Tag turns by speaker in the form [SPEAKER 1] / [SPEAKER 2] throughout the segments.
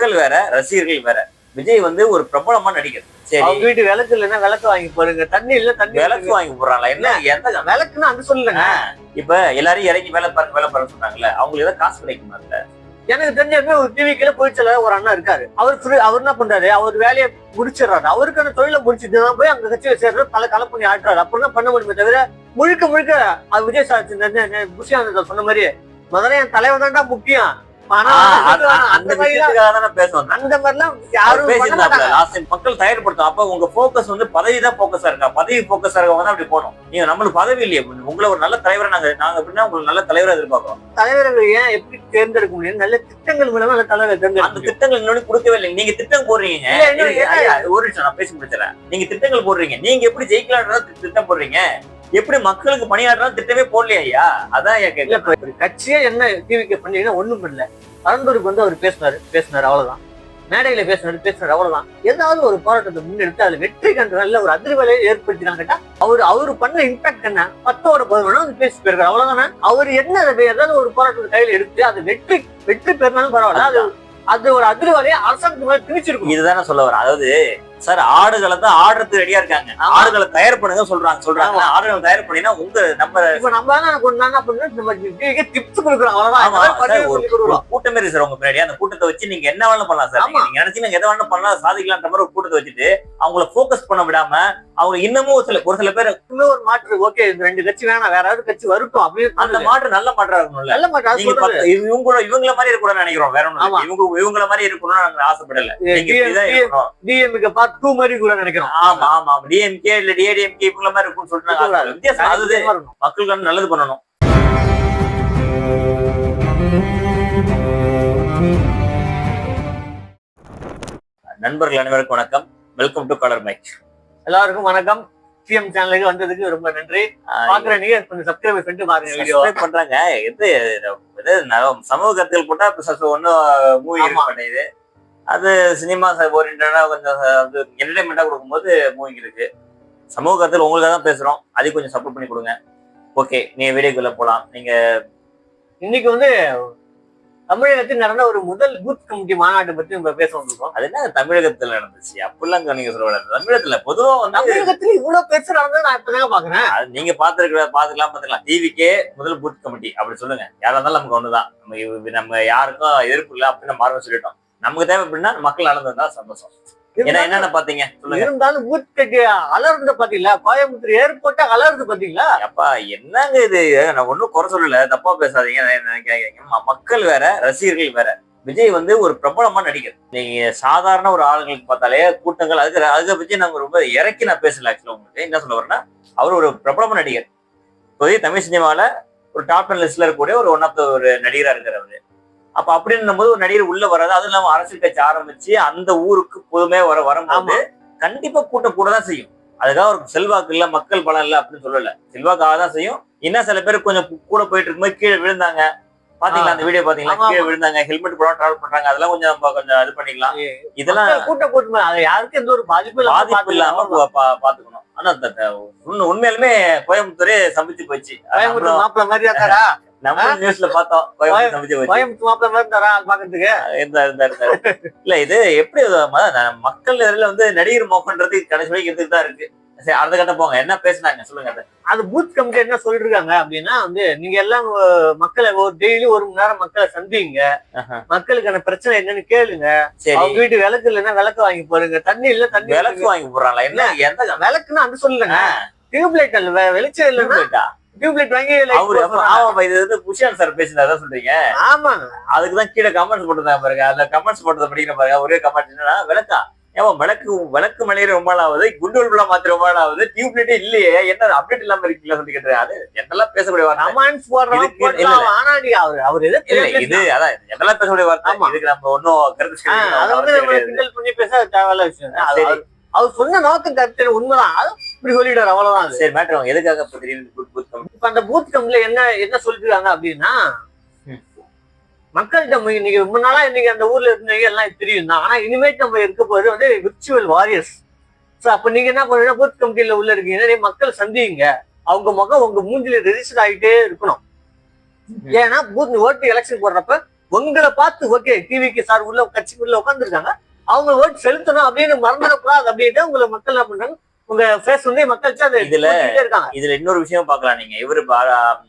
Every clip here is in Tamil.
[SPEAKER 1] மக்கள் வேற ரசிகர்கள் வேற. விஜய் வந்து ஒரு பிரபலமான நடிகர். சரி.
[SPEAKER 2] வீட்டு விளக்கு இல்லைன்னா விளக்கு வாங்கி போடுங்க. தண்ணி இல்ல தண்ணி
[SPEAKER 1] விளக்கு வாங்கி போடுறாங்களா? என்ன எந்த
[SPEAKER 2] விளக்குன்னு அது சொல்லுங்க
[SPEAKER 1] இப்ப எல்லாரையும் இறங்கி வேலை பாருங்க வேலை பாருங்க சொன்னாங்கல்ல அவங்களுக்கு ஏதாவது காசு கிடைக்குமா
[SPEAKER 2] எனக்கு தெரிஞ்ச ஒரு டிவிக்கில போயிச்சல ஒரு அண்ணா இருக்காரு. அவர் அவர் என்ன பண்றாரு? அவர் வேலையை முடிச்சிடறாரு. அவருக்கான தொழிலை முடிச்சுட்டு தான் போய் அங்க கட்சியில சேர்றாரு பல கலை பண்ணி ஆட்டுறாரு. அப்புறம் தான் பண்ண முடியுமே தவிர முழுக்க முழுக்க விஜய் சார் புஷியானந்த சொன்ன மாதிரி முதல்ல என் தலைவர் தான்டா முக்கியம்.
[SPEAKER 1] அந்த
[SPEAKER 2] அந்த
[SPEAKER 1] விஷயத்துக்காக தானே பேசுவோம்
[SPEAKER 2] அந்த மாதிரிலாம் யாரும்
[SPEAKER 1] பேசியிருந்தாப்ல. லாஸ்ட் டைம் மக்கள் தயார்படுத்தும் அப்ப உங்க போக்கஸ் வந்து பதவி தான் போக்கஸா இருக்கா? பதவி போக்கஸா இருக்கவங்க தான் அப்படி போகணும். நீங்க நம்மளுக்கு பதவி இல்லையே. உங்களை ஒரு நல்ல தலைவரை நாங்க நாங்க எப்படின்னா உங்களுக்கு நல்ல தலைவரை எதிர்பார்க்கிறோம்.
[SPEAKER 2] தலைவர்கள் ஏன் எப்படி தேர்ந்தெடுக்க முடியும்? நல்ல திட்டங்கள் மூலமா நல்ல தலைவரை
[SPEAKER 1] அந்த
[SPEAKER 2] தேர்ந்தெடுக்க முடியும்.
[SPEAKER 1] திட்டங்கள் இன்னொன்னு கொடுக்கவே இல்லை நீங்க திட்டம் போடுறீங்க. ஒரு நிமிஷம் நான் பேசி முடிச்சிடறேன் நீங்க திட்டங்கள் போடுறீங்க. நீங்க எப்படி ஜெயிக்கலான்றதா தி- திட்டம் போடுறீங்க. எப்படி மக்களுக்கு பணியாற்றலாம் திட்டமே போடலையா ஐயா? அதான் ஐயா கேட்கல
[SPEAKER 2] கட்சியே என்ன டிவிக்கு பண்ணீங்கன்னா ஒண்ணும் பண்ணல. பரந்தூருக்கு வந்து அவர் பேசினாரு பேசினாரு அவ்வளவுதான். மேடையில பேசினாரு பேசினாரு அவ்வளவுதான். ஏதாவது ஒரு போராட்டத்தை முன்னெடுத்து அதுல வெற்றி கண்ட நல்ல ஒரு அதிர்வலையை ஏற்படுத்தினாங்க கேட்டா அவர் அவர் பண்ண இம்பாக்ட் என்ன? பத்தோட பதினொன்னா வந்து பேசி போயிருக்காரு அவ்வளவுதானே? அவர் என்ன ஏதாவது ஒரு போராட்டத்தை கையில எடுத்து அது வெற்றி வெற்றி பெறனாலும் பரவாயில்ல. அது அது ஒரு அதிர்வலையை அரசாங்கத்து மேல திணிச்சிருக்கும்
[SPEAKER 1] இதுதானே சொல்ல வரேன் அதாவது சார் ஆடுகளை தான் ஆடுறதுக்கு ரெடியா இருக்காங்க. ஆடுகளை தயார் பண்ணுங்க சொல்றாங்க சொல்றாங்க. ஆடுகளை தயார் பண்ணினா உங்க நம்ம
[SPEAKER 2] இப்ப நம்ம என்ன டிப்ஸ் கொடுக்குறோம் அவ்வளவுதான்.
[SPEAKER 1] கூட்டமே இருக்கு சார் உங்க பின்னாடி. அந்த கூட்டத்தை வச்சு நீங்க என்ன வேணாலும் பண்ணலாம் சார். நீங்க நினைச்சீங்க எதை வேணாலும் பண்ணலாம் சாதிக்கலாம்ன்ற மாதிரி ஒரு கூட்டத்தை வச்சுட்டு அவங்கள ஃபோக்கஸ் பண்ண விடாம அவங்க இன்னமும் ஒரு சில ஒரு சில பேர்
[SPEAKER 2] இன்னும் ஒரு மாற்று ஓகே இந்த ரெண்டு கட்சி வேணாம் வேற ஏதாவது கட்சி வரட்டும் அப்படின்னு
[SPEAKER 1] அந்த. மாற்று நல்ல மாற்றா இருக்கணும்ல.
[SPEAKER 2] நல்ல மாற்று
[SPEAKER 1] இவங்க கூட இவங்கள மாதிரி இருக்கணும்னு நினைக்கிறோம் வேற ஒண்ணும். இவங்க இவங்கள மாதிரி இருக்கணும்னு நாங்க ஆசைப்படல
[SPEAKER 2] டிஎம்கே பார்த்து டூ மாதிரி கூட நினைக்கிறோம்.
[SPEAKER 1] ஆமா ஆமா டிஎம்கே இல்ல டிஏடிஎம்கே இவங்கள மாதிரி இருக்கும்னு. வித்தியாசம் அது
[SPEAKER 2] இருக்கணும்.
[SPEAKER 1] மக்களுக்கு நல்லது பண்ணணும். நண்பர்கள் அனைவருக்கும் வணக்கம். வெல்கம் டு கலர் மைக்
[SPEAKER 2] எல்லாருக்கும் வணக்கம். சிஎம் சேனலுக்கு வந்ததுக்கு ரொம்ப நன்றி. பாக்குற நீங்க கொஞ்சம் சப்ஸ்கிரைப் பண்ணிட்டு பாருங்க வீடியோ
[SPEAKER 1] பண்றாங்க. இது ந- சமூக கருத்துகள் போட்டா ஒண்ணும் மூவி
[SPEAKER 2] ஆமா.
[SPEAKER 1] அது சினிமா ஓரியன்டா கொஞ்சம் என்டர்டைன்மெண்டா கொடுக்கும்போது மூவிங் இருக்கு. சமூக கருத்துகள் உங்களுக்காக தான் பேசுறோம். அதையும் கொஞ்சம் சப்போர்ட் பண்ணி கொடுங்க. ஓகே நீங்க வீடியோக்குள்ள போலாம். நீங்க
[SPEAKER 2] இன்னைக்கு வந்து தமிழகத்தில் நடந்த ஒரு முதல் பூத் கமிட்டி மாநாட்டை பத்தி நம்ம பேச வந்திருக்கோம்.
[SPEAKER 1] அது என்ன தமிழகத்துல நடந்துச்சு? அப்படிலாம் நீங்க சொல்ல தமிழகத்துல பொதுவா வந்து
[SPEAKER 2] தமிழகத்தில் இவ்வளவு பெருசு நடந்தது நான் இப்பதாங்க பாக்குறேன்.
[SPEAKER 1] அது நீங்க பாத்துருக்க பாத்துக்கலாம் பாத்துக்கலாம் டிவிக்கே முதல் பூத் கமிட்டி அப்படி சொல்லுங்க. யாரா இருந்தாலும் நமக்கு ஒண்ணுதான். நம்ம நம்ம யாருக்கும் எதிர்ப்பு இல்லை அப்படின்னு நம்ம ஆரம்பி சொல்லிட்டோம். நமக்கு தேவை அப்படின்னா மக்கள் நடந்ததா சந்தோஷம். ஏன்னா என்னென்ன பாத்தீங்க
[SPEAKER 2] இருந்தாலும் கட்டி அலர்ந்து பாத்தீங்களா கோயம்புத்தூர் ஏர்போர்ட்டா அலர்ந்து பாத்தீங்களா
[SPEAKER 1] அப்பா என்னங்க இது? நான் ஒண்ணும் குறை சொல்லல. தப்பா பேசாதீங்க. மக்கள் வேற ரசிகர்கள் வேற. விஜய் வந்து ஒரு பிரபலமான நடிகர். நீங்க சாதாரண ஒரு ஆளுங்களுக்கு பார்த்தாலே கூட்டங்கள் அதுக்கு அதுக்கு விஜய் நாங்க ரொம்ப இறக்கி நான் பேசல ஆக்சுவலா உங்களுக்கு. என்ன சொல்ல வரேன்னா அவர் ஒரு பிரபலமான நடிகர். இப்போதைக்கு தமிழ் சினிமால ஒரு டாப் டென் லிஸ்ட்ல இருக்கக்கூடிய ஒரு ஒன் ஆஃப் த ஒரு நடிகரா இருக்காரு அவரு. அப்ப அப்படின்னும் போது ஒரு நடிகர் உள்ள வராது அதுவும் இல்லாம அரசியல் கட்சி ஆரம்பிச்சு அந்த ஊருக்கு பொதுமையா வர வரும்போது. கண்டிப்பா கூட்டம் கூட தான் செய்யும். அதுக்காக ஒரு செல்வாக்கு இல்ல மக்கள் பலம் இல்ல அப்படின்னு சொல்லல. செல்வாக்காக தான் செய்யும். இன்னும் சில பேர் கொஞ்சம் கூட போயிட்டு இருக்கும்போது கீழே விழுந்தாங்க. பாத்தீங்களா? அந்த வீடியோ பாத்தீங்களா? கீழே விழுந்தாங்க. ஹெல்மெட் போடாம டிராவல் பண்றாங்க. அதெல்லாம் கொஞ்சம் நம்ம கொஞ்சம் இது பண்ணிக்கலாம். இதெல்லாம்
[SPEAKER 2] மக்கள் கூட்டம் அது யாருக்கும் எந்த ஒரு பாதிப்பு
[SPEAKER 1] பாதிப்பு இல்லாம பாத்துக்கணும். ஆனா உண்மையாலுமே கோயம்புத்தூரே சமைச்சு போச்சு.
[SPEAKER 2] கோயம்புத்தூர் மாப்பிள்ள மாதிரி
[SPEAKER 1] நம்ம நியூஸ்ல பார்த்தோம். கோயம்புத்தூர்
[SPEAKER 2] மாப்பிள்ள மாதிரி அது பாக்குறதுக்கு
[SPEAKER 1] இருந்தா இருந்தா இருந்தாரு இல்ல இது எப்படி மக்கள் இதுல வந்து நடிகர் மோகன்றது கடைசி வரைக்கும் இருந்துட்டு தான் இருக்கு. சரி அடுத்த கட்ட போங்க. என்ன பேசுனாங்க? சொல்லுங்க அதை.
[SPEAKER 2] அது பூத் கமிட்டி என்ன சொல்லிருக்காங்க அப்படின்னா வந்து நீங்க எல்லாம் மக்களை ஒரு டெய்லி ஒரு மணி நேரம் மக்களை சந்திங்க. மக்களுக்கான பிரச்சனை என்னன்னு கேளுங்க.
[SPEAKER 1] சரி.
[SPEAKER 2] அவங்க வீட்டு விளக்கு இல்லைன்னா விளக்கு வாங்கி போடுங்க. தண்ணி இல்ல தண்ணி
[SPEAKER 1] விளக்கு வாங்கி போடுறாங்களா? என்ன எந்த
[SPEAKER 2] விளக்குன்னா அது சொல்லுங்க. டியூப்லைட் வெளிச்சம் இல்லைன்னா
[SPEAKER 1] போயிட்டா?
[SPEAKER 2] டியூப்லைட் வாங்கி
[SPEAKER 1] அவரு. ஆமாப்பா இது வந்து புஷியான் சார் பேசினாதான் சொல்றீங்க?
[SPEAKER 2] ஆமாங்க
[SPEAKER 1] அதுக்குதான் கீழே கமெண்ட்ஸ் போட்டுருந்தாங்க பாருங்க. அதுல கமெண்ட்ஸ் போட்டதை படிக்கிற பாருங்க. ஒரே கமெண்ட் என்னன்னா விளக்கா? ஏமா விளக்கு விளக்கு மலையிற ரொம்ப நாள் ஆகுது. குண்டு விளக்குல மாத்திர ரொம்ப நாள் ஆகுது. டியூப் லைட்டே இல்லையே. என்ன அப்டேட் இல்லாம இருக்கீங்களா சொல்லி கேட்டுறேன் அது என்னெல்லாம் பேசக்கூடிய வார்த்தை?
[SPEAKER 2] ஆனா நீ அவர் அவர்
[SPEAKER 1] இது அதான் என்னெல்லாம் பேசக்கூடிய வார்த்தை?
[SPEAKER 2] ஆமா.
[SPEAKER 1] இதுக்கு நம்ம ஒன்னும் கருத்து
[SPEAKER 2] பண்ணி பேச தேவையில்ல விஷயம். அவர் சொன்ன நோக்கம் கருத்து உண்மைதான். இப்படி சொல்லிட்டாரு. அவ்வளவுதான்.
[SPEAKER 1] சரி மேட்ரு எதுக்காக இப்ப
[SPEAKER 2] அந்த பூத் கம்ல என்ன என்ன சொல்லிருக்காங்க அப்படின்னா. மக்கள்கிட்ட இன்னைக்கு ரொம்ப நாளா இன்னைக்கு அந்த ஊர்ல இருந்தவங்க எல்லாம் தெரியும் தான். ஆனா இனிமேட் நம்ம இருக்க போறது வந்து விர்ச்சுவல் வாரியர்ஸ் சோ அப்ப நீங்க என்ன பண்ணுங்க பூத் கமிட்டியில உள்ள இருக்கீங்கன்னா மக்கள் சந்திங்க அவங்க முகம் உங்க மூஞ்சில ரெஜிஸ்டர் ஆகிட்டே இருக்கணும். ஏன்னா பூத் ஓட்டு எலெக்ஷன் போடுறப்ப உங்களை பார்த்து ஓகே டிவிக்கு சார் உள்ள கட்சிக்கு உள்ள உட்காந்துருக்காங்க அவங்க ஓட்டு செலுத்தணும் அப்படின்னு மறந்துடக்கூடாது அப்படின்ட்டு உங்களை மக்கள் என்ன பண்றாங்க? உங்க ஃபேஸ் வந்து மக்கள் அதை
[SPEAKER 1] இதுல-
[SPEAKER 2] இருக்காங்க.
[SPEAKER 1] இதுல இன்னொரு விஷயம் பார்க்கலாம் நீங்க. இவரு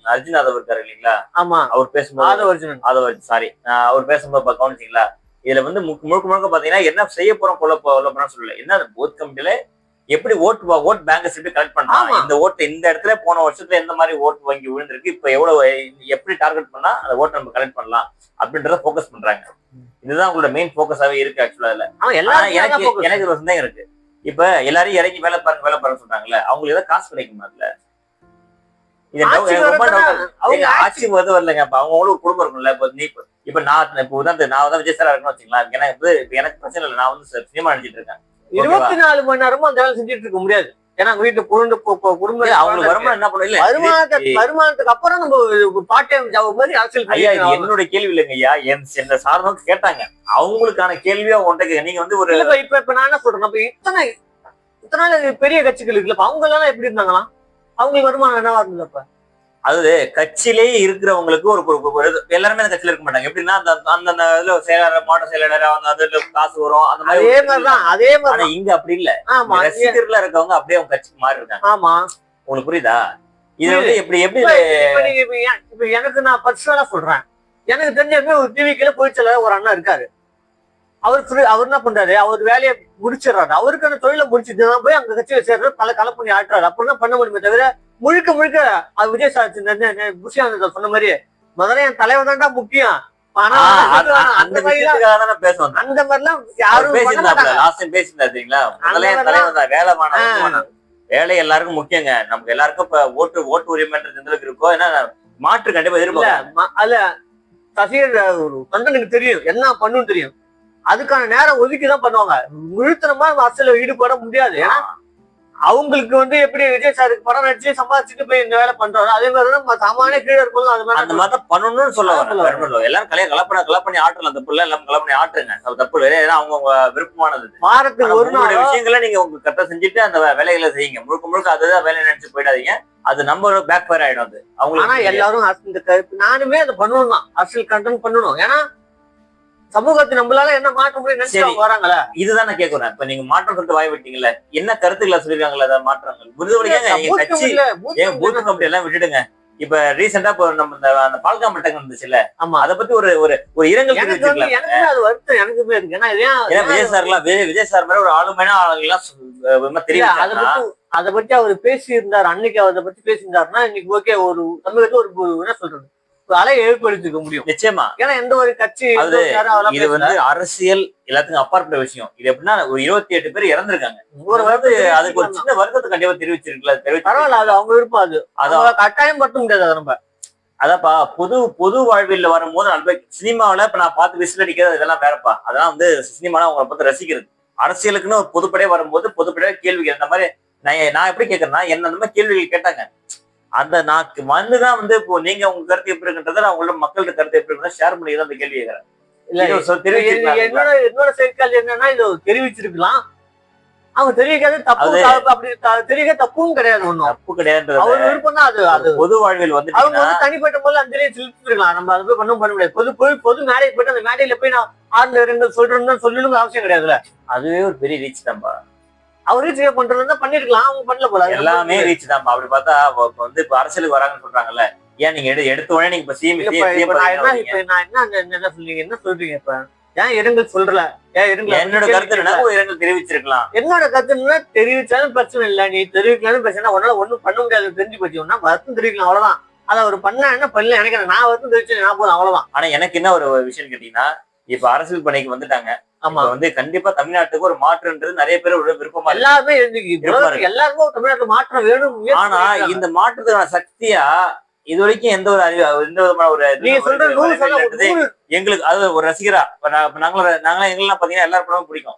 [SPEAKER 1] அர்ஜுன் யாதவ் இருக்காரு இல்லைங்களா?
[SPEAKER 2] ஆமா.
[SPEAKER 1] அவர் பேசும்போது
[SPEAKER 2] ஆதவ அர்ஜுனன்.
[SPEAKER 1] அதை சாரி அவர் பேசும்போது கவனிச்சீங்களா? இதுல வந்து முழுக்க முழுக்க பாத்தீங்கன்னா என்ன செய்ய போறோம் கொல்ல போ- கொல்ல போறோம் சொல்லல. என்ன பூத் கமிட்டில எப்படி ஓட்டு ஓட் பேங்கர்ஸ் எப்படி கலெக்ட் பண்ணலாம். இந்த ஓட்டு இந்த இடத்துல போன வருஷத்துல எந்த மாதிரி ஓட்டு வங்கி விழுந்திருக்கு? இப்ப எவ்வளவு எப்படி டார்கெட் பண்ணா அந்த ஓட்டை நம்ம கலெக்ட் பண்ணலாம்? அப்படின்றத ஃபோக்கஸ் பண்றாங்க. இதுதான் உங்களோட மெயின் ஃபோக்கஸாவே இருக்கு ஆக்சுவலா
[SPEAKER 2] எல்லாரும்
[SPEAKER 1] எனக்கு எனக்கு ஒரு சந்தேகம் இருக்கு. இப்ப எல்லாரையும் இறங்கி வேலை பாருங்க வேலை பாருங்க சொல்றாங்கல்ல அவங்களுக்கு ஏதாவது காசு கிடைக்குமா அதுல? இது ரொம்ப.
[SPEAKER 2] அவங்க
[SPEAKER 1] ஆட்சி வந்து வரலங்க அப்ப அவங்களும் ஒரு குடும்பம் இருக்கும்ல இப்ப நீ இப்ப- இப்ப நான் இப்ப உதாரணத்துக்கு நான் வந்து விஜய் சாரா இருக்கணும் வச்சுங்களா எனக்கு எனக்கு பிரச்சனை இல்லை நான் வந்து சினிமா நடிச்சிட்டு இருக்கேன்.
[SPEAKER 2] இருபத்தி நாலு மணி நேரமும் அந்த வேலை செஞ்சுட்டு இருக்க முடியாது. ஏன்னா வீட்டு குடும்ப கு- கு- குடும்ப
[SPEAKER 1] அவங்களுக்கு வருமானம் என்ன பண்ணும் இல்ல
[SPEAKER 2] வருமானத்துக்கு வருமானத்துக்கு அப்புறம் நம்ம பார்ட் டைம் ஜாப் மாதிரி அரசியல்
[SPEAKER 1] ஐயா. என்னோட கேள்வி இல்லைங்க ஐயா. என் என்ன சார்ந்தவங்க கேட்டாங்க. அவங்களுக்கான கேள்வியா உன்கிட்ட நீங்க வந்து ஒரு
[SPEAKER 2] இப்ப இப்ப நான் என்ன சொல்றேன் இப்ப இத்தனை இத்தனை பெரிய கட்சிகள் இருக்குல்ல அவங்க எல்லாம் எப்படி இருந்தாங்களாம்? அவங்களுக்கு வருமானம் என்னவா இருந்தது அப்ப?
[SPEAKER 1] அது கட்சியிலேயே இருக்கிறவங்களுக்கு ஒரு எல்லாருமே அந்த கட்சியில இருக்க மாட்டாங்க. எப்படின்னா அந்த அந்த அந்த இதுல செயலாளர் மாவட்ட செயலாளர் அந்த அதுல காசு வரும். அந்த மாதிரி
[SPEAKER 2] அதே மாதிரிதான் அதே மாதிரி
[SPEAKER 1] இங்க அப்படி இல்ல. ரசிகர்களா இருக்கவங்க அப்படியே அவங்க கட்சிக்கு மாறி இருக்காங்க
[SPEAKER 2] ஆமா.
[SPEAKER 1] உங்களுக்கு புரியுதா? இது வந்து எப்படி எப்படி
[SPEAKER 2] இப்ப எனக்கு நான் பர்சனலா சொல்றேன். எனக்கு தெரிஞ்ச ஒரு டிவிக்குள்ள போயிச்சல ஒரு அண்ணா இருக்காரு. அவர் அவர் என்ன பண்றாரு? அவர் வேலையை முடிச்சிடறாரு. அவருக்கான தொழிலை முடிச்சுட்டு போய் அங்க கட்சியில சேர்றாரு பல கலை பண்ணி ஆட்டுறாரு அப்படின்னா பண்ண முடியுமே தவிர முழுக்க முழுக்க அவர் விஜய் சார் புஷியானந்த சொன்ன மாதிரி முதல்ல என் தலைவர் தான்டா முக்கியம். அது
[SPEAKER 1] அந்த-
[SPEAKER 2] மாதிரிலாம் யாரும்
[SPEAKER 1] தான் வேலை எல்லாருக்கும் முக்கியங்க. நமக்கு எல்லாருக்கும் இப்ப ஓட்டு ஓட்டு உரிமைன்றது எந்த இருக்கோ ஏன்னா மாற்று கண்டிப்பா
[SPEAKER 2] ம- அதுல சசிகர் ஒரு தொண்டனுக்கு தெரியும். என்ன பண்ணும் தெரியும். அதுக்கான நேரம் ஒதுக்கி தான் பண்ணுவாங்க. முழுத்தனமா அரசியல ஈடுபட முடியாது. ஏன்னா அவங்களுக்கு வந்து எப்படி விஜய் சாருக்கு படம் நடிச்சு சம்பாதிச்சுட்டு போய் இந்த வேலை பண்றாரு அதே மாதிரி தான் சாமானிய கீழே இருக்கும் அது
[SPEAKER 1] அந்த
[SPEAKER 2] மாதிரி
[SPEAKER 1] மாதிரி தான் பண்ணணும்னு சொல்ல இல்ல. எல்லாரும் கலையை கலப்பணி கலப்பணி ஆட்டலாம் தப்பு இல்ல எல்லாம் கலப்பணி ஆட்டுங்க அது தப்பு இல்லை. ஏன்னா அவங்க விருப்பமானது ஆனா
[SPEAKER 2] வாரத்துக்கு ஒரு நாள்
[SPEAKER 1] விஷயங்களை நீங்க உங்க கரெக்டா செஞ்சுட்டு அந்த வேலைகளை செய்யுங்க. முழுக்க முழுக்க அதுதான் வேலை நினைச்சு போயிடாதீங்க. அது நம்ம பேக் ஃபயர் ஆயிடும் அது.
[SPEAKER 2] ஆனா
[SPEAKER 1] அவங்களுக்கு
[SPEAKER 2] எல்லாரும் இந்த கருப்பு நானுமே அதை பண்ணணும் தான் அரசியல் கண்டென்ட் பண்ணணும். ஏன்னா சமூகத்தை நம்மளால என்ன மாற்ற. அவங்க வராங்களே?
[SPEAKER 1] இதுதான் நான் கேக்குறேன். இப்ப நீங்க மாற்றம் சொல்லிட்டு வாய் விட்டீங்கல்ல என்ன கருத்துக்களை சொல்லிருக்காங்களா அத மாற்றங்கள்?
[SPEAKER 2] கமிட்டில-
[SPEAKER 1] கமிட்டி எல்லாம் விட்டுடுங்க. இப்ப ரீசெண்டா இப்போ நம்ம இந்த அந்த பால்காம் மட்டங்க இருந்துச்சுல்ல
[SPEAKER 2] ஆமா.
[SPEAKER 1] அத பத்தி ஒரு ஒரு ஒரு இரங்கல்
[SPEAKER 2] எனக்கு அது வருத்தம் எனக்குமே இருக்கு. ஏன்னா
[SPEAKER 1] ஏன்னா விஜய் சார் எல்லாம் விஜய் சார் மாதிரி ஒரு ஆளுமையான ஆளுங்க எல்லாம்
[SPEAKER 2] இல்ல, அதை பத்தி அதை பத்தி அவர் பேசி இருந்தார் அன்னைக்கு அதை பத்தி பேசியிருந்தாருன்னா இன்னைக்கு ஓகே ஒரு தமிழகத்துல ஒரு என்ன சொல்றது? அலை ஏற்படுத்திக்க முடியும்.
[SPEAKER 1] நிச்சயமா.
[SPEAKER 2] ஏன்னா எந்த ஒரு கட்சி
[SPEAKER 1] அது இது. வந்து அரசியல் எல்லாத்துக்கும் அப்பாற்பட்ட விஷயம். இது எப்படின்னா ஒரு இருபத்தி எட்டு பேர் இறந்திருக்காங்க.
[SPEAKER 2] ஒரு வருத்தம்
[SPEAKER 1] அதுக்கு ஒரு சின்ன வருத்தத்தை கண்டிப்பா தெரிவிச்சிருக்கல
[SPEAKER 2] பரவாயில்ல அது அவங்க விருப்பம் அது. அவங்க கட்டாயம் படுத்த முடியாது அதை நம்ம.
[SPEAKER 1] அதான்ப்பா பொது பொது வாழ்வில் வரும்போது நல்ல சினிமாவில இப்ப நான் பார்த்து விசில் அடிக்கிறது இதெல்லாம் வேறப்பா. அதெல்லாம் வந்து சினிமால அவங்களை பார்த்து ரசிக்கிறது. அரசியலுக்குன்னு ஒரு பொதுப்படையா வரும்போது பொதுப்படையா கேள்வி இந்த மாதிரி நான் நான் எப்படி கேட்கறேன்னா என்ன அந்த மாதிரி கேள்விகள் கேட்டாங்க. அந்த நான் வந்துதான் வந்து இப்போ நீங்க உங்க கருத்து எப்படி இருக்குன்றத நான் உங்களோட மக்களோட கருத்து எப்படி இருக்குன்னு ஷேர் பண்ணி தான் அந்த கேள்வி கேட்கறேன்.
[SPEAKER 2] என்னோட என்னோட செய்திக்கால் என்னன்னா இது தெரிவிச்சிருக்கலாம். அவங்க தெரிவிக்காது தப்பு அப்படி த- தெரிவிக்க தப்பும் கிடையாது ஒண்ணும்.
[SPEAKER 1] தப்பு கிடையாதுன்றது
[SPEAKER 2] அவர் விருப்பம் தான் அது. அது
[SPEAKER 1] பொது வாழ்வில்
[SPEAKER 2] அவங்க
[SPEAKER 1] வந்துட்டீங்கன்னா
[SPEAKER 2] வந்து தனிப்பட்ட முறையில் அந்த செலுத்திருக்கலாம் நம்ம அதை போய் பண்ணவும் பண்ண முடியாது. பொது பொது பொது மேடைக்கு போயிட்டு அந்த மேடையில போய் நான் ஆர்ந்த இரண்டு சொல்றேன்னு சொல்லணும்னு அவசியம் கிடையாதுல்ல.
[SPEAKER 1] அதுவே ஒரு பெரிய ரீச் தான்ப்பா.
[SPEAKER 2] அவர் ரீச் பண்றது பண்ணிருக்கலாம் அவங்க பண்ணல போல.
[SPEAKER 1] எல்லாமே ரீச் தான்ப்பா. அப்படி பார்த்தா வந்து இப்ப அரசியலுக்கு வராங்கன்னு சொல்றாங்கல்ல. ஏன் நீங்க எடு- எடுத்த உடனே நீங்க இப்ப சிஎம்
[SPEAKER 2] இப்ப- நான் என்ன என்ன என்ன- என்ன சொல்றீங்க? என்ன சொல்றீங்க இப்ப? ஏன் இரங்கல் சொல்றல ஏன் இரங்கல்
[SPEAKER 1] என்னோட கருத்து ஒரு இரங்கல் தெரிவிச்சிருக்கலாம்.
[SPEAKER 2] என்னோட கருத்துன்னா தெரிவிச்சாலும் பிரச்சனை இல்ல. நீ தெரிவிக்கலாம்னு பிரச்சனை உன்னால ஒண்ணும் பண்ண முடியாது. தெரிஞ்சு போச்சு. ஒன்னா வருத்தம் தெரிவிக்கலாம். அவ்வளவுதான். அதை அவர் பண்ண என்ன பண்ணல? எனக்கு என்ன, நான் வருத்தம் தெரிவிச்சு நான் போதும். அவ்வளவுதான்.
[SPEAKER 1] ஆனா எனக்கு என்ன ஒரு விஷயம் கேட்டீங்கன்னா இப்ப அரசியல் பணிக்கு வந்துட்டாங்க.
[SPEAKER 2] ஆமா.
[SPEAKER 1] வந்து கண்டிப்பா தமிழ்நாட்டுக்கு ஒரு மாற்றுன்றது நிறைய பேர் விருப்பமா இருக்கு.
[SPEAKER 2] எல்லாருக்கும் ஒரு தமிழ்நாட்டுல மாற்றம் வேணும்
[SPEAKER 1] ஆனா. இந்த மாற்றத்துக்கான சக்தியா இது வரைக்கும் எந்த ஒரு அறிவு எந்த விதமான ஒரு
[SPEAKER 2] சொல்ல
[SPEAKER 1] எங்களுக்கு அது ஒரு ரசிகரா நாங்களும் நாங்களாம் எங்கெல்லாம் பாத்தீங்கன்னா எல்லாரும் படமும் பிடிக்கும்.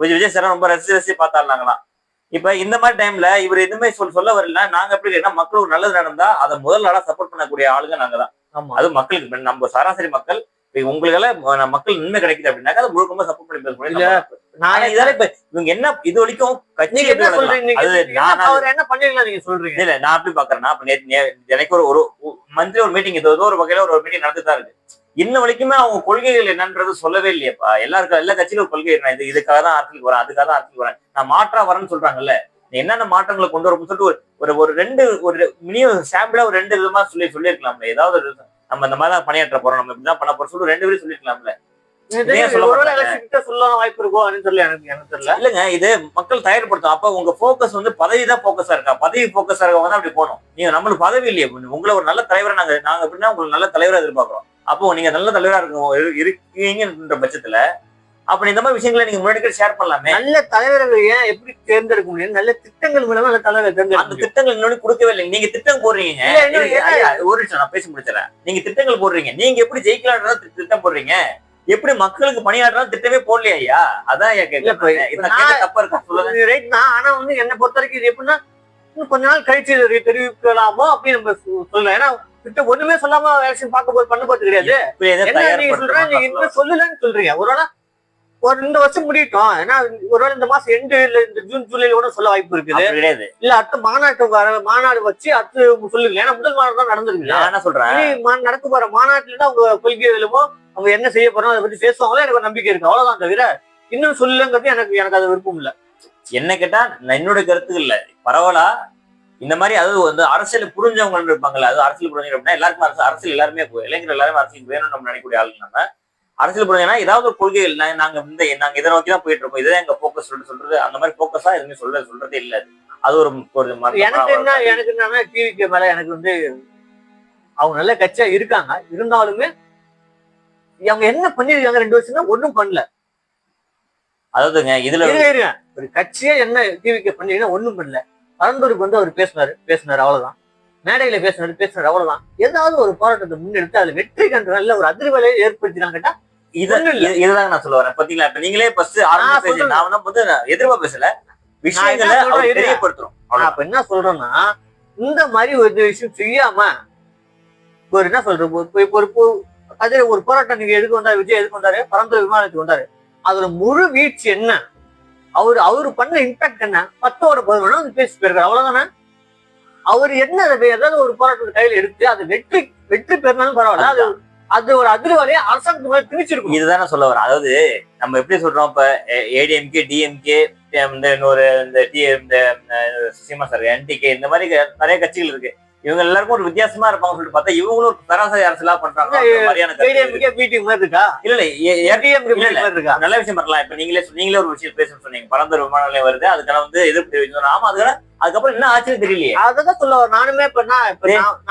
[SPEAKER 1] விஜய் விஜய் சார் ரொம்ப ரசிச்சு ரசிச்சு பார்த்தாரு நாங்களாம் இப்ப இந்த மாதிரி டைம்ல இவர் எதுவுமே சொல் சொல்ல வரல. நாங்க எப்படி கேட்டா மக்களுக்கு ஒரு நல்லது நடந்தா அதை முதல் நாளா சப்போர்ட் பண்ணக்கூடிய ஆளுங்க நாங்க தான்
[SPEAKER 2] ஆமா.
[SPEAKER 1] அது மக்களுக்கு நம்ம சராசரி மக்கள் இப்ப உங்களுக்கு எல்லாம் ம- மக்கள் நன்மை கிடைக்குது அப்படின்னாக்கா அது முழுக்கமா சப்போர்ட் பண்ணி பேச முடியும்.
[SPEAKER 2] நான்
[SPEAKER 1] இதால இப்ப இவங்க என்ன இது வரைக்கும் கட்சி
[SPEAKER 2] என்ன பண்ணிருக்கலாம் நீங்க சொல்றீங்க?
[SPEAKER 1] இல்ல நான் எப்படி பாக்குறேன்னா எனக்கு ஒரு ஒரு மந்த்லி ஒரு மீட்டிங் ஏதோ ஏதோ ஒரு வகையில ஒரு மீட்டிங் நடந்துட்டு தான் இருக்கு. இன்ன வரைக்குமே அவங்க கொள்கைகள் என்னன்றது சொல்லவே இல்லையேப்பா. எல்லாருக்கும் எல்லா கட்சியிலும் கொள்கை என்ன இது இதுக்காக தான் அரசியலுக்கு வரேன் அதுக்காக தான் அரசியலுக்கு வரேன். நான் மாற்றா வரேன்னு சொல்றாங்கல்ல என்னென்ன மாற்றங்களை கொண்டு வரணும்னு சொல்லிட்டு ஒரு ஒரு ஒரு ரெண்டு ஒரு மினிமம் சாம்பிளா ஒரு ரெண்டு விதமா சொல்லி சொல்லியிருக்கலாம்ல. ஏதாவது ஒரு நம்ம இந்த மாதிரி தான் பணியாற்ற போறோம். நம்ம இப்படிதான் பண்ண போறோம் சொல்லி ரெண்டு பேரும் சொல்லியிருக்கலாம்ல
[SPEAKER 2] எனக்கு
[SPEAKER 1] ஏன் சொல்ல
[SPEAKER 2] ஒருவேளை
[SPEAKER 1] மாட்டாங்க?
[SPEAKER 2] election கிட்ட சொல்ல வாய்ப்பு இருக்கோ அப்படின்னு சொல்லி எனக்கு எனக்கு தெரியல.
[SPEAKER 1] இல்லங்க இது மக்கள் தயார்படுத்தும். அப்ப உங்க போக்கஸ் வந்து பதவி தான் போக்கஸா இருக்கா? பதவி போக்கஸா இருக்கவங்க தான் அப்படி போகணும். நீங்க நம்மளுக்கு பதவி இல்லையே. உங்களை ஒரு நல்ல தலைவரை நாங்க நாங்க எப்படின்னா உங்களுக்கு நல்ல தலைவரா எதிர்பார்க்கிறோம். அப்போ நீங்க நல்ல தலைவரா இருக்க இருக்கீங்கன்ற பட்சத்துல அப்ப இந்த மாதிரி விஷயங்களை நீங்க முன்னாடி ஷேர் பண்ணலாமே.
[SPEAKER 2] நல்ல தலைவர்கள் ஏன் எப்படி தேர்ந்தெடுக்க முடியும்? நல்ல திட்டங்கள் மூலமா நல்ல தலைவரை தேர்ந்தெடுக்க
[SPEAKER 1] அந்த திட்டங்கள் இன்னொன்னு கொடுக்கவே இல்லை நீங்க திட்டம் போடுறீங்க. ஒரு நிமிஷம் நான் பேசி முடிச்சிடறேன். நீங்க திட்டங்கள் போடுறீங்க. நீங்க எப்படி ஜெயிக்கலாம்ன்றத தி- திட்டம் போடுறீங்க. எப்படி மக்களுக்கு பணியாற்றலாம் திட்டமே போடலையா ஐயா? அதான் ஐயா
[SPEAKER 2] இல்ல, இப்ப-
[SPEAKER 1] கேட்கறேன்
[SPEAKER 2] இப்ப
[SPEAKER 1] இந்த
[SPEAKER 2] நான்
[SPEAKER 1] கேட்க தப்பா இருக்கா சொல்லுங்க.
[SPEAKER 2] ரைட் தான் ஆனா வந்து என்னை பொறுத்த வரைக்கும் இது எப்படின்னா கொஞ்ச நாள் கழிச்சு தெரிவிக்கலாமோ அப்படின்னு நம்ம சொல்லலாம் ஏன்னா கிட்ட ஒண்ணுமே சொல்லாம எலெக்ஷன் பார்க்க போது பண்ண போறது கிடையாது. என்ன நீங்க இன்னும் சொல்லலன்னு சொல்றீங்க. ஒருவேளை ஒரு இந்த வருஷம் முடியட்டும். ஏன்னா ஒருவேளை இந்த மாசம் எண்டு இல்ல இந்த ஜூன் ஜூலைல கூட சொல்ல வாய்ப்பு இருக்குது.
[SPEAKER 1] கிடையாது.
[SPEAKER 2] இல்ல அடுத்த மாநாட்டு மாநாடு வச்சு அடுத்து சொல்லுங்க. ஏன்னா முதல் மாநாடு தான் நடந்திருக்கு.
[SPEAKER 1] நான் என்ன சொல்றேன்?
[SPEAKER 2] நடக்க போற மாநாட்டுல தான் அவங்க கொள்கைகளுமோ அவங்க என்ன செய்ய போறோம் அதை பத்தி பேசுவாங்களோ எனக்கு நம்பிக்கை இருக்கு. அவ்வளவுதான் தவிர இன்னும் சொல்லுங்கிறது எனக்கு எனக்கு அது விருப்பம் இல்ல.
[SPEAKER 1] என்ன கேட்டா என்னோட கருத்து இல்ல. பரவலா இந்த மாதிரி அது வந்து அரசியல் புரிஞ்சவங்க இருப்பாங்கல்ல. அது அரசியல் புரிஞ்சவங்க அப்படின்னா எல்லாருக்கும் அரசு அரசியல் எல்லாருமே இளைஞர்கள் எல்லாருமே அரசியல் வேணும்னு நம்ம நினைக்கக்கூடிய ஆளுங்க நம்ம. அரசியல் புரிஞ்சனா ஏதாவது ஒரு கொள்கைகள் நா- நாங்க இந்த நாங்க இதை நோக்கி தான் போயிட்டு இருக்கோம் எங்க போக்கஸ் சொல்லிட்டு சொல்றது அந்த மாதிரி போக்கஸா எதுவுமே சொல்ல சொல்றதே இல்ல. அது. ஒரு
[SPEAKER 2] எனக்கு என்ன எனக்கு என்னன்னா டிவிக்கு மேல எனக்கு வந்து அவங்க நல்ல கட்சியா இருக்காங்க. இருந்தாலுமே அவங்க என்ன பண்ணிருக்காங்க ரெண்டு வருஷம் ஒண்ணும் பண்ணல.
[SPEAKER 1] அதாவதுங்க இதுல
[SPEAKER 2] இருங்க ஒரு கட்சியே என்ன டிவிக்கு பண்ணிருக்கா ஒண்ணும் பண்ணல. பரந்தூருக்கு வந்து அவர் பேசினாரு பேசினாரு அவ்வளவுதான். மேடையில பேசினாரு பேசினாரு அவ்வளவுதான். ஏதாவது ஒரு போராட்டத்தை முன்னெடுத்து அதுல வெற்றி கண்ட நல்ல ஒரு அதிர்வலையை ஏற்படுத்தினாங்க கேட்டா
[SPEAKER 1] இத
[SPEAKER 2] ஒண்ணும் இல்ல.
[SPEAKER 1] இது- இதுதாங்க நான் சொல்ல வரேன். பாத்தீங்களா? இப்ப நீங்களே ஃபர்ஸ்ட் ஆரம்ப பேசி
[SPEAKER 2] சொல்றேன்.
[SPEAKER 1] நான் வந்து நான் எதிர்ப்பா பேசல. விஷயங்களை. தெரியப்படுத்துறோம்.
[SPEAKER 2] அப்ப என்ன சொல்றேன்னா இந்த மாதிரி ஒரு விஷயம் செய்யாம ஒரு என்ன ஒரு- ஒரு- அதே ஒரு போராட்டம் நீங்க எதுக்கு வந்தாரு விஜய் எதுக்கு வந்தாரு பரந்தூர் விமானத்துக்கு வந்தாரு. அதோட முழு வீழ்ச்சி என்ன? அவரு அவரு பண்ண இம்பாக்ட் என்ன? பத்தோட பதினொன்று வந்து பேசி போயிருக்காரு. அவ்வளவுதானே? அவர் என்ன ஏதாவது ஒரு போராட்டத்தை கையில எடுத்து அது வெற்றி வெற்றி பெறனாலும் பரவாயில்ல. அது அது ஒரு அதிர்வலையை அரசாங்கத்து மாதிரி திணிச்சிருக்கும்
[SPEAKER 1] இதுதான் சொல்ல வரேன் அதாவது நம்ம எப்படி சொல்றோம் இப்ப ஏடிஎம்கே டிஎம்கே இந்த இன்னொரு இந்த டி இந்த அஹ், சீமா சார் என்டிகே இந்த மாதிரி நிறைய கட்சிகள் இருக்கு. இவங்க எல்லாருக்கும் ஒரு வித்தியாசமா இருப்பாங்க சொல்லிட்டு பார்த்தா இவங்களும் ஒரு சராசரி அரசியலா பண்றாங்க.
[SPEAKER 2] மீட்டிங் மாதிரி இருக்கா?
[SPEAKER 1] இல்ல இல்ல நல்ல விஷயம் பண்ணலாம். இப்ப நீங்களே நீங்களே ஒரு விஷயம் பேசணும்னு சொன்னீங்க. பரந்தூர் விமான நிலையம் வருது. அதுக்கான வந்து எதிர்ப்பு ஆமா அதுக்கான அதுக்கப்புறம் என்ன ஆச்சுன்னு தெரியலையே.
[SPEAKER 2] அததான் சொல்ல. நானுமே நான்